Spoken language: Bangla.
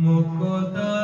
मुकुतार